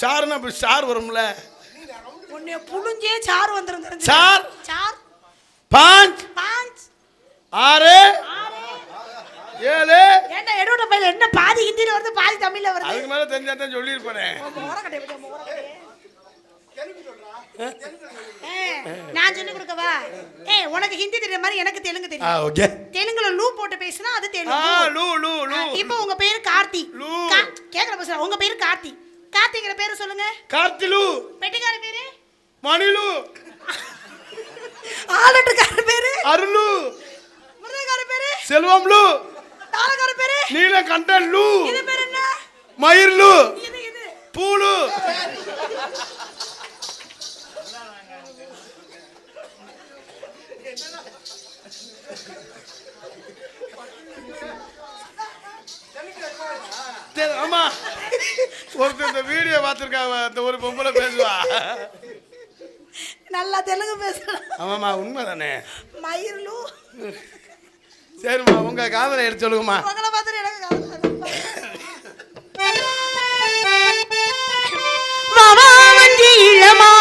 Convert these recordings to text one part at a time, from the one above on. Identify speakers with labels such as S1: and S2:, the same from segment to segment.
S1: சாருன்னா அப்படி சார் வரும்ல?
S2: உன்னை புழுஞ்சே சாறு வந்துரும்
S1: சார்?
S2: சார்.
S1: பாஞ்ச்.
S2: பாஞ்ச்.
S1: ஆறு. ஏழு.
S2: ஏன்டா எடுவிட்ட பையன் என்ன பாதி ஹிந்தியில வருது பாதி தமிழ்ல வருது?
S1: அதுக்கு மேல தெரிஞ்சா தான்
S2: மோரக்கட்டை ஏய், நான் சொல்லி கொடுக்கவா? ஏய் உனக்கு ஹிந்தி தெரியுற மாதிரி எனக்கு தெலுங்கு
S1: ஆ
S2: தெரியும்.
S1: ஓகே.
S2: தெலுங்குல லூ போட்டு பேசினா அது
S1: ஆ
S2: தெலுங்கு.
S1: லூ லூ லூ.
S2: இப்போ உங்க பேரு கார்த்தி.
S1: லூ.
S2: கா- கேக்குற பேசுற உங்க பேரு கார்த்தி. கார்த்திங்கிற பேரு சொல்லுங்க.
S1: கார்த்திலு.
S2: பெட்டிக்கார பேரு?
S1: மணிலு.
S2: ஆலட்டுக்கார பேரு?
S1: அருளு
S2: மிருதகார பேரு?
S1: செல்வம்லு.
S2: தாளக்கார பேரு?
S1: நீல கண்டன்லு
S2: இது பேரு என்ன?
S1: மயிர்லு. பூலு. சரி, ஆமா ஒருத்தர் இந்த வீடியோ பார்த்துருக்காங்க அந்த ஒரு பொம்பளை பேசுவா.
S2: நல்லா தெலுங்கு பேசுறேன்
S1: ஆமாம்மா உண்மை தானே
S2: மயிர்லு.
S1: சரிம்மா உங்க காதலை எடுத்து சொல்லுங்கம்மா.
S2: உங்களை பார்த்துட்டு எனக்கு வவாவஞ்சி இளமானே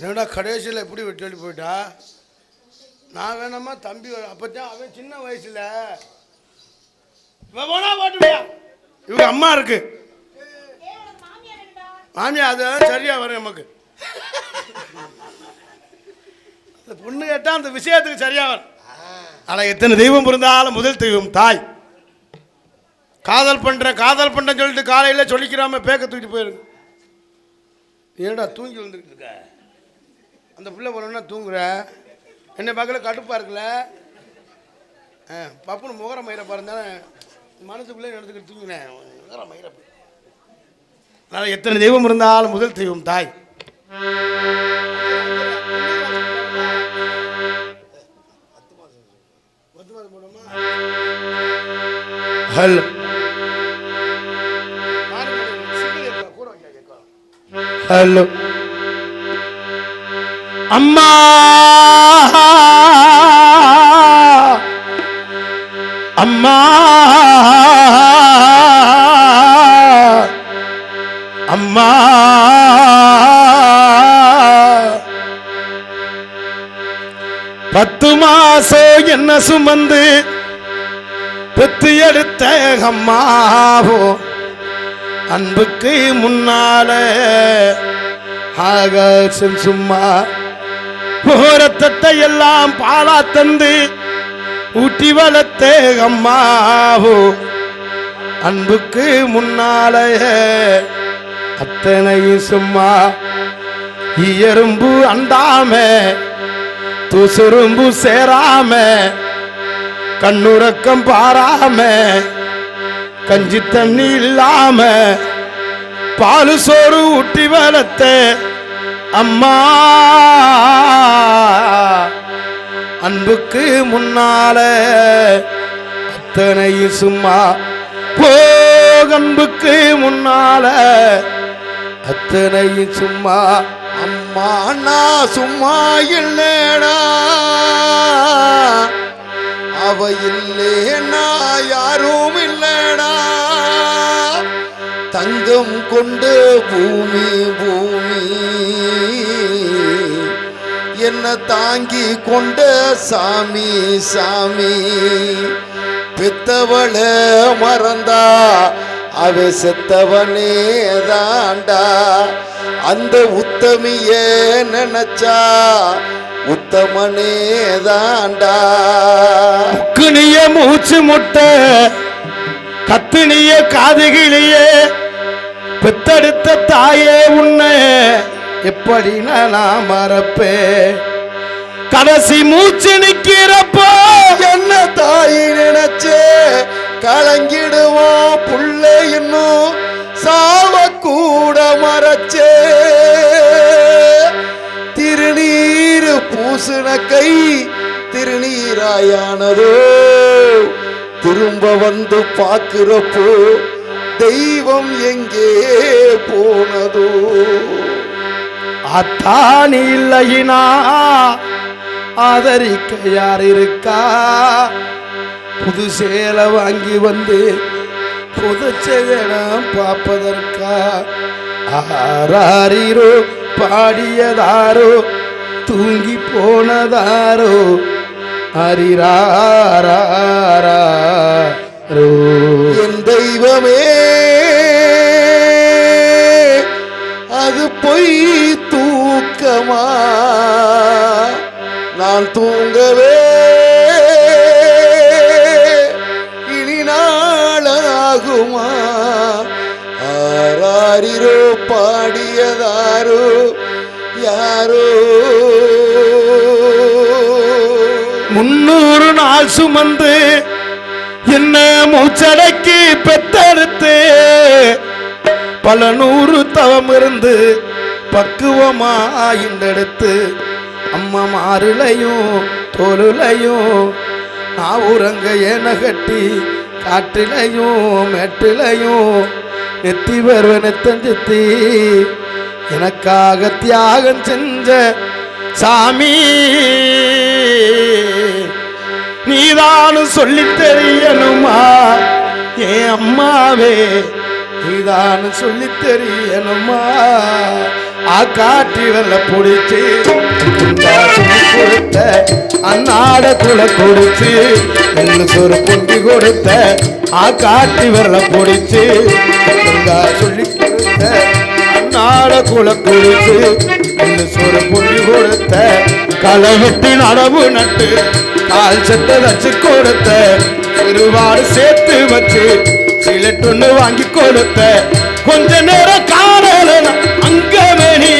S1: என்னடா கடைசியில் எப்படி வெட்டி வெளியே போயிட்டா? நான் வேணாமா தம்பி அப்பதான் அவன் சின்ன வயசில். இவன் போனா போட்டுவியா? இவங்க அம்மா இருக்கு. மாமியா அது சரியா வரும் நமக்கு. அந்த பொண்ணு கேட்டா அந்த விஷயத்துக்கு சரியா வரும். ஆனா எத்தனை தெய்வம் இருந்தாலும் முதல் தெய்வம் தாய். காதல் பண்றேன் காதல் பண்றேன்னு சொல்லிட்டு காலையில சொல்லிக்கிறாம பேக்க தூக்கிட்டு போயிருங்க ஏன்டா தூங்கி வந்துருக்கு இருக்க? அந்த பிள்ளை போனோன்னா தூங்குற. என்னை பார்க்கல கடுப்பாக இருக்குல்ல. ஆ பப்புனு முகர மயிரை பாருந்தானே மனசுக்குள்ளே நடந்துக்கிட்டு தூங்கினேன். முகர மயிரை. அதனால் எத்தனை தெய்வம் இருந்தாலும் முதல் தெய்வம் தாய். ஹலோ. ஹலோ. அம்மா! அம்மா! அம்மா! பத்து மாசம் என்ன சுமந்து பெத்து எடுத்த அம்மாவோ? அன்புக்கு முன்னால ஆகாசம் சும்மா ரத்தத்தை எல்லாம் பாலா தந்து ஊட்டி வளர்த்த அம்மாவோ. அன்புக்கு முன்னால அத்தனையும் சும்மா. எறும்பு அண்டாம துசுரும்பு சேராம கண்ணுறக்கம் பாராம கஞ்சி தண்ணி இல்லாம பாலு சோறு ஊட்டி வளர்த்த அம்மா அன்புக்கு முன்னால அத்தனை சும்மா. போகன்புக்கு முன்னால அத்தனை சும்மா.
S3: அம்மா நான் சும்மா இல்லடா. அவ இல்லேனா யாரும் இல்லடா. தங்கம் கொண்டு பூமி பூ என்ன தாங்கி கொண்ட சாமி சாமி. பெத்தவள மறந்தா அவ செத்தவனே தாண்டா. அந்த உத்தமிய நினைச்சா உத்தமனே தாண்டா.
S1: மூச்சு முட்டை கத்துனிய காதுகிளியே பெத்தெடுத்த தாயே உன்னை எப்படி நான் மறப்பேன். கடைசி மூச்சு நிக்கிறப்போ.
S3: என்ன தாய் நினைச்சே கலங்கிடுவோம் புள்ள இன்னும் சாவ கூட மறைச்சே. திருநீரு பூசுன கை திருநீராயானதோ. திரும்ப வந்து பார்க்கிறப்போ தெய்வம் எங்கே போனதோ.
S1: அத்தானி இல்லையினா ஆதரிக்க யார் இருக்கா? புது சேலை வாங்கி வந்து புதுச்செகடம் பார்ப்பதற்கா? ஆறாரோ பாடியதாரோ தூங்கி போனதாரோ அரிராரோ
S3: என் தெய்வமே அது பொய் தூக்கமா? நான் தூங்கவே இனி நாளாகுமா? ஆராரிரோ பாடியதாரோ யாரோ?
S1: முன்னூறு நாள் சுமந்து என்ன மூச்சடக்கி பெத்தெடுத்து பல நூறு தவம் இருந்து பக்குவமா இண்டெடுத்து அம்மா மாறுலையும் தோலுலையும் நான் உறங்க ஏன கட்டி காற்றிலையும் மெட்டிலையும் நெத்தி வருவனத்தஞ்சுத்தி எனக்காக தியாகம் செஞ்ச சாமி. நீதானும் சொல்லி தெரியணுமா? என் அம்மாவே நீதானும் சொல்லி தெரியணுமா? ஆ காட்டி வெள்ள பிடிச்சி. கொடுத்த அன்னாட குல கொடுத்து எள்ளு சொரு பொங்கி கொடுத்த ஆ காட்டி வெள்ள பிடிச்சி. சொல்லி கொடுத்த அன்னாட குல கொடுத்து எள்ளு சொரு பொங்கி கொடுத்த களை விட்டு நடவு நட்டு கால் சட்டை வச்சு கொடுத்த. சிறுவாடு சேர்த்து வச்சு சிலட்டொன்னு வாங்கி கொடுத்த. கொஞ்ச நேரம் காணல அங்கமே நீ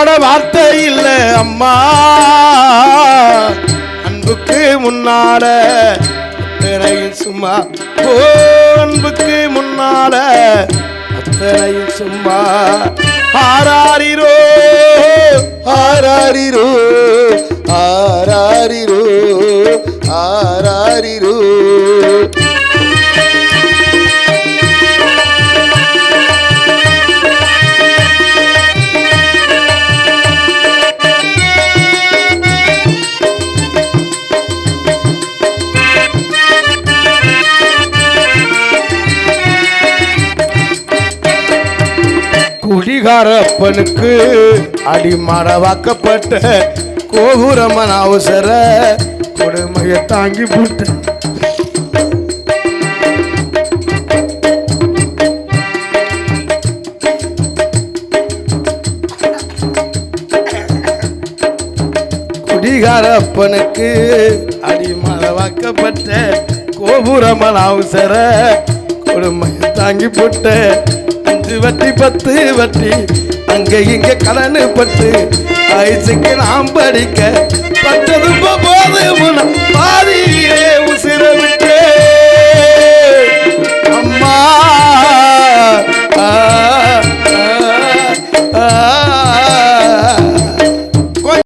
S1: பாட வார்த்தை இல்லை அம்மா. அன்புக்கு முன்னால அத்தனையும் சும்மா. ஓ அன்புக்கு முன்னால அத்தனையும் சும்மா. ஆராரிரோ
S3: ஆராரிரோ ஆராரிரோ ஆராரிரோ.
S1: குடிகாரப்பனுக்கு அடிமரவாக்கப்பட்ட கோபுரமன் அவசர கொடுமையை தாங்கி போட்ட. குடிகாரப்பனுக்கு அடிமரவாக்கப்பட்ட கோபுரமன் அவசர கொடுமையை தாங்கி போட்ட. அஞ்சு வட்டி பத்து வட்டி அங்க இங்க கடனு பட்டு. ஐசுக்கு நாம் படிக்க பட்டதும் போது முன்ன பாதியிலே